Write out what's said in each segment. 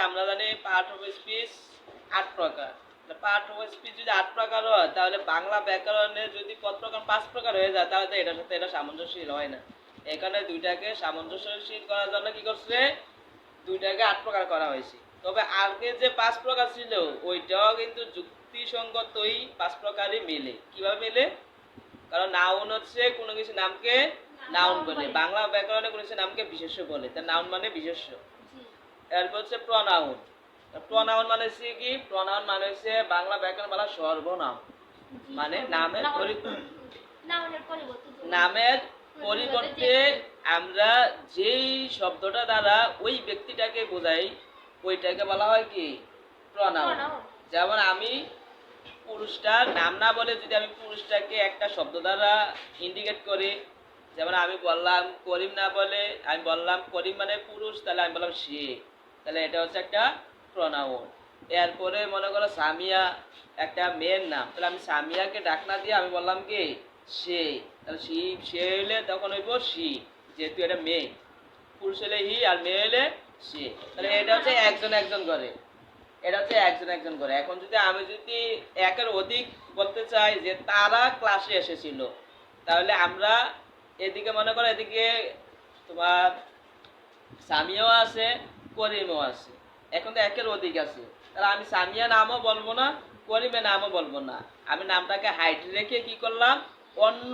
আমরা জানি part of speech আট প্রকার। পার্ট অফ স্পিচ যদি আট প্রকার হয়, তাহলে বাংলা ব্যাকরণে যদি কত প্রকার, পাঁচ প্রকার হয়ে যায়, তাহলে তো এটার সাথে এটা সামঞ্জস্যশীল হয় না। এখানে দুইটাকে সামঞ্জস্যশীল করার জন্য কি করছে? দুইটাকে আট প্রকার করা হয়েছে। তবে আগে যে পাঁচ প্রকার ছিল, ওইটাও কিন্তু যুক্তিসঙ্গতই পাঁচ প্রকারই মেলে। কীভাবে মেলে? কারণ নাউন হচ্ছে কোনো কিছু নামকে নাউন বলে। বাংলা ব্যাকরণে কোনো কিছু নামকে বিশেষ্য বলে। তার নাউন মানে বিশেষ্য। এরপর হচ্ছে প্রনাউন। প্রনাউন মানে হচ্ছে কি? প্রনাউন মানে হচ্ছে বাংলা ব্যাকরণ বলা সর্বনাম। মানে নামের নামের পরিবর্তে আমরা যেই শব্দটা দ্বারা ওই ব্যক্তিটাকে বোঝাই ওইটাকে বলা হয় কি? প্রনাউন। যেমন আমি পুরুষটার নাম না বলে যদি আমি পুরুষটাকে একটা শব্দ দ্বারা ইন্ডিকেট করি যেমন আমি বললাম করিম না বলে আমি বললাম করিম মানে পুরুষ তাহলে আমি বললাম সে। তাহলে এটা হচ্ছে একটা প্রনাউন এরপরে মনে করো সামিয়া একটা মেয়ের নাম। তাহলে আমি সামিয়াকে ডাকনা দিয়ে আমি বললাম কি? সে। তাহলে সি, সে হলে তখন হইব সি, যেহেতু এটা মেয়ে পুরুষ হলে হি আর মেয়ে হলে সে। তাহলে এটা হচ্ছে একজন একজন করে। এটা হচ্ছে একজন একজন করে। এখন যদি আমি যদি একের অধিক বলতে চাই যে তারা ক্লাসে এসেছিল, তাহলে আমরা এদিকে মনে করো এদিকে তোমার সামিয়াও আছে করিমও আছে। এখন তো একের অধিক আছে। তাহলে আমি সামিয়া নামও বলব না করিমের নামও বলব না। আমি নামটাকে হাইট রেখে কি করলাম অন্য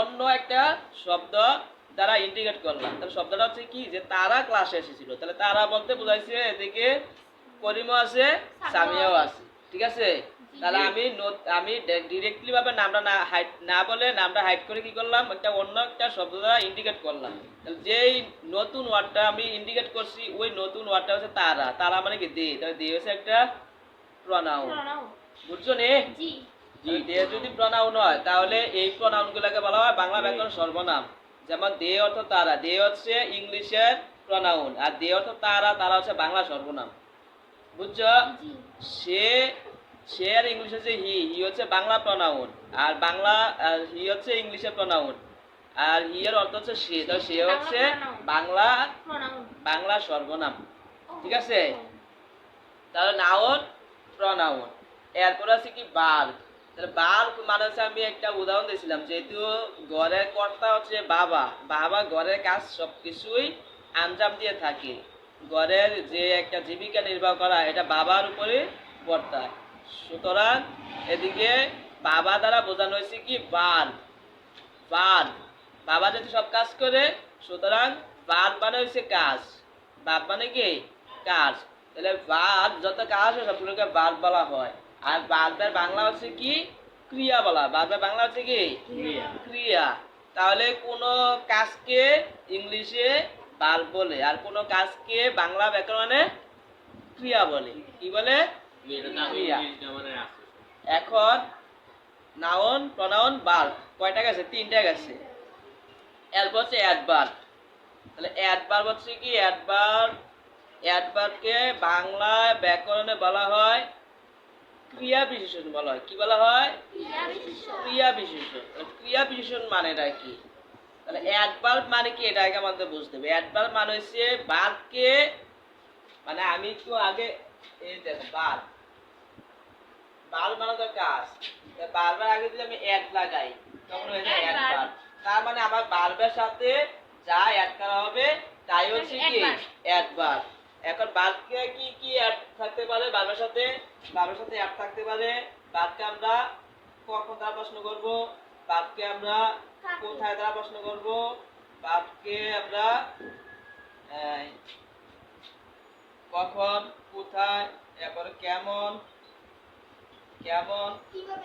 অন্য একটা শব্দ দ্বারা ইন্ডিকেট করলাম। তাহলে শব্দটা হচ্ছে কি? যে তারা ক্লাসে এসেছিল। তাহলে তারা বলতে বোঝাইছে এদিকে করিমও আছে সামিয়াও আছে। ঠিক আছে? তাহলে আমি আমি ডিরেক্টলি ভাবে নামটা না হাইট না বলে নামটা হাইড করে কি করলাম? একটা অন্য একটা শব্দ দ্বারা ইন্ডিকেট করলাম। তাহলে যেই নতুন ওয়ার্ডটা আমি ইন্ডিকেট করছি ওই নতুন ওয়ার্ডটা হচ্ছে তারা। তারা মানে কি দে? তাহলে দে হচ্ছে একটা প্রনাউন বুঝছ নে? জি। জি দে যদি প্রনাউন হয় তাহলে এই প্রনাউন গুলাকে বলা হয় বাংলা ব্যাকরণ সর্বনাম। যেমন দে অর্থ তারা দে হচ্ছে ইংলিশের প্রনাউন আর দে অর্থ তারা তারা হচ্ছে বাংলা সর্বনাম। বুঝছ? সে সে আর ইংলিশ হচ্ছে হি হি হচ্ছে বাংলা প্রনাউন আর বাংলা হি হচ্ছে ইংলিশের প্রনাউন আর হি এর অর্থ হচ্ছে সে তো সে হচ্ছে বাংলা। বাংলা সর্বনাম ঠিক আছে? তাহলে নাউন প্রনাউন এরপর আছে কি বাল্ব তাহলে বাল্ব মানে হচ্ছে আমি একটা উদাহরণ দিয়েছিলাম যেহেতু ঘরের কর্তা হচ্ছে বাবা বাবা ঘরের কাজ সব কিছুই আঞ্জাম দিয়ে থাকে ঘরের যে একটা জীবিকা নির্বাহ করা এটা বাবার উপরে বর্তায় সুতরাং এদিকে বাবা দ্বারা বোঝানো হয়েছে কি? বাল্ব বাদ বাবা যদি সব কাজ করে সুতরাং বাদ মানে হচ্ছে কাজ। বাদ মানে কি? কাজ। তাহলে বাদ যত কাজ হয় সবগুলোকে বাদ বলা হয়। আর বাল্বের বাংলা হচ্ছে কি? ক্রিয়া বলা। বাল্বের বাংলা হচ্ছে কি? ক্রিয়া। তাহলে কোনো কাজকে ইংলিশে বাল্ব বলে আর কোনো কাজকে বাংলা ব্যাকরণে ক্রিয়া বলে। কি বলে? এখন নাউন প্রনাউন কয়টা গেছে? তিনটা গেছে। এরপর হচ্ছে অ্যাডভার্ব তাহলে অ্যাডভার্ব হচ্ছে কি? অ্যাডভার্ব অ্যাডভার্বকে বাংলা ব্যাকরণে বলা হয় ক্রিয়া বিশেষণ বলা হয়। কি বলা হয়? ক্রিয়া বিশেষণ। ক্রিয়া বিশেষণ। মানেটা কি? তাহলে অ্যাডভার্ব মানে কি? এটা আগে আমাদের বুঝতে হবে। অ্যাডভার্ব মানে হচ্ছে বাল্বকে মানে আমি একটু আগে এই দেখো বাল্ব। বাল্ব মানে তো কাজ বাল্বের আগে যদি আমি অ্যাড লাগাই তখন হয়ে যায় Adverb। অ্যাডভার্ব তার মানে আমার বাল্বের সাথে যা অ্যাড করা হবে তাই হচ্ছে কি। অ্যাডভার্ব এখন বাল্বকে কি কি অ্যাড থাকতে পারে? বাল্বের সাথে বাল্বের সাথে অ্যাড থাকতে পারে। বাল্বকে আমরা কখন দ্বারা প্রশ্ন করব? বাল্বকে আমরা কোথায় দ্বারা প্রশ্ন করব? বাল্বকে আমরা কখন কোথায় এরপরে কেমন কেমন?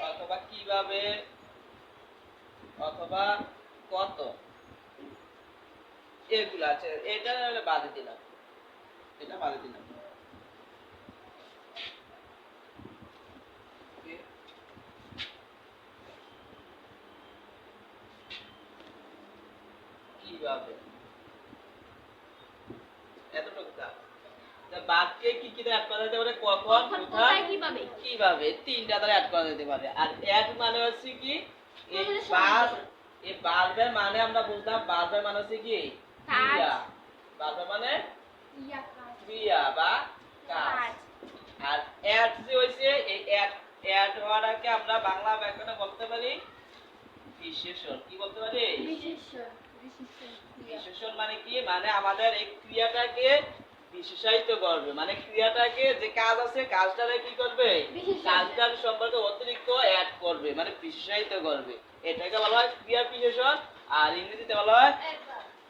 অথবা কীভাবে অথবা কত? এগুলো আছে। এটা বাদে দিলাম। এটা বাদে দিলাম। কীভাবে এতটুকু থাক। তা বাদকে কি কি অ্যাড করা যেতে পারে? কখন কোথায় কীভাবে? কীভাবে? তিনটা দ্বারা অ্যাড করা যেতে পারে। আর অ্যাড মানে হচ্ছে কি? এই বাল্ব এই বাল্বের মানে আমরা বুঝলাম বাল্বের মানে হচ্ছে কি? ক্রিয়া। বাল্বের মানে? ক্রিয়া বা কাজ। আর অ্যাড যে হয়েছে এই অ্যাড অ্যাড হওয়াটাকে আমরা বাংলা ব্যাকরণে বলতে পারি বিশেষণ। কি বলতে পারি? বিশেষণ মানে কি? মানে আমাদের এই ক্রিয়াটাকে বিশেষায়িত করবে। মানে ক্রিয়াটাকে যে কাজ আছে কাজটারে কি করবে? কাজটার সম্পর্কে অতিরিক্ত অ্যাড করবে মানে বিশেষায়িত করবে। এটাকে বলা হয় ক্রিয়া বিশেষণ আর ইংরেজিতে বলা হয়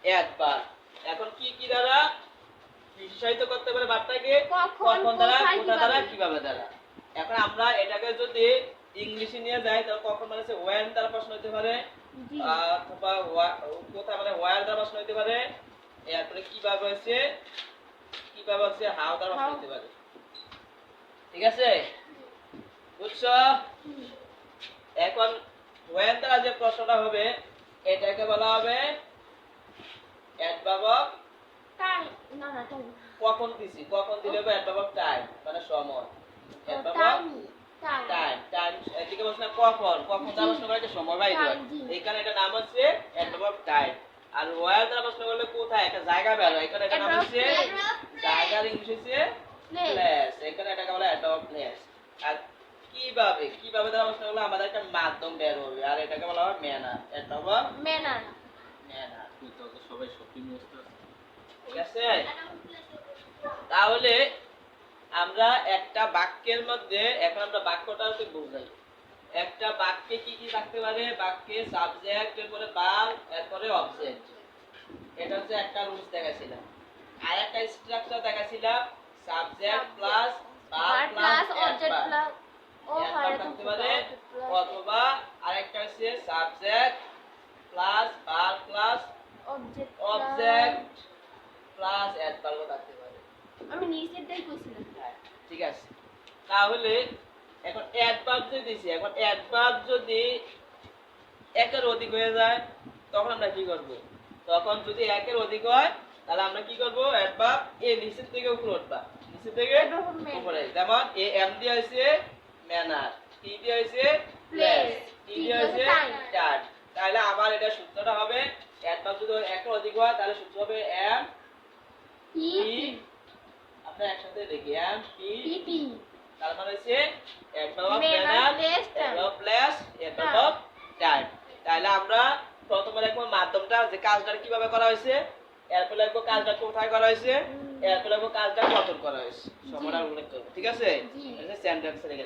অ্যাডভার এখন কি কি দ্বারা বিশেষায়িত করতে পারে বার্তাকে? কখন, দ্বারা কোথা দ্বারা কীভাবে? দ্বারা? এখন আমরা এটাকে যদি ইংলিশে নিয়ে যাই তাহলে কখন মানে ওয়েন দ্বারা প্রশ্ন হতে পারে? অথবা কোথায় মানে ওয়ার দ্বারা প্রশ্ন হতে পারে? এরপরে কীভাবে হচ্ছে কীভাবে হচ্ছে দ্বারা প্রশ্ন হতে পারে? ঠিক আছে? বুঝছ? এখন ওয়েন দ্বারা যে প্রশ্নটা হবে এটাকে বলা হবে অ্যাডভার্ব অফ কখন দিছি? কখন দিলে হবে অ্যাডভার্ব টাইম? মানে সময়। Adverb time time. এদিকে বলছ না কখন? কখন দ্বারা প্রশ্ন করে একটা সময় বাইর হয় এখানে এটা নাম হচ্ছে অ্যাডভার্ব টাইম। আর ওয়ার দ্বারা প্রশ্ন করলে কোথায়? একটা জায়গা বের হয়। এখানে এটা নাম হচ্ছে ইংলিশ হচ্ছে প্লেস এখানে এটাকে বলে প্লেস আর কীভাবে কীভাবে আমাদের একটা মাধ্যম বের হবে। আর এটাকে বলা হয় ম্যানার ম্যানার সবাই শপিং ব্যস্ত ঠিক আছে? তাহলে আমরা একটা বাক্যের মধ্যে এখন আমরা বাক্যটাকে বুঝাই। একটা বাক্যে কি কি থাকতে পারে? বাক্যে সাবজেক্ট এরপরে বার এরপরে অবজেক্ট এটা হচ্ছে একটা রুলস দেখাছিলাম আর একটা স্ট্রাকচার দেখাছিলাম সাবজেক্ট প্লাস বার প্লাস অ্যাডভার্ব থাকতে পারে অথবা আরেকটা হচ্ছে সাবজেক্ট প্লাস বার প্লাস অবজেক্ট প্লাস অ্যাডভার্ব থাকতে পারে। আমি নিচেরটাই কইছিলাম হ্যাঁ, ঠিক আছে। তাহলে এখন অ্যাডভার্ব যদি দিছি এখন অ্যাডভার্ব যদি একের অধিক হয়ে যায় তখন আমরা কি করব? তখন যদি একের অধিক হয় তাহলে আমরা কি করব? অ্যাডভার্ব এ নিচের থেকে উপরে উঠবা। নিচের থেকে। উপরে যেমন এ এম দিয়ে হয়েছে ম্যানার টি দিয়ে হয়েছে প্লেস টি দিয়ে। টাইম তাহলে আমার এটা সূত্রটা হবে অ্যাডভার্ব যদি অধিক হয় তাহলে সূত্র হবে এম পি আমরা একসাথে লিখি এম পি তার মানে হচ্ছে adverb of manner place, time. Place adverb of time তাহলে আমরা প্রথমে মাধ্যমটা যে কাজটা কীভাবে করা হয়েছে। এরপর লিখব কাজটা কোথায় করা হয়েছে? এরপর লিখব কাজটা কত করা হয়েছে? সময়টা উল্লেখ করব ঠিক আছে? স্যান্ডেক্স সেন্টেন্স লিখে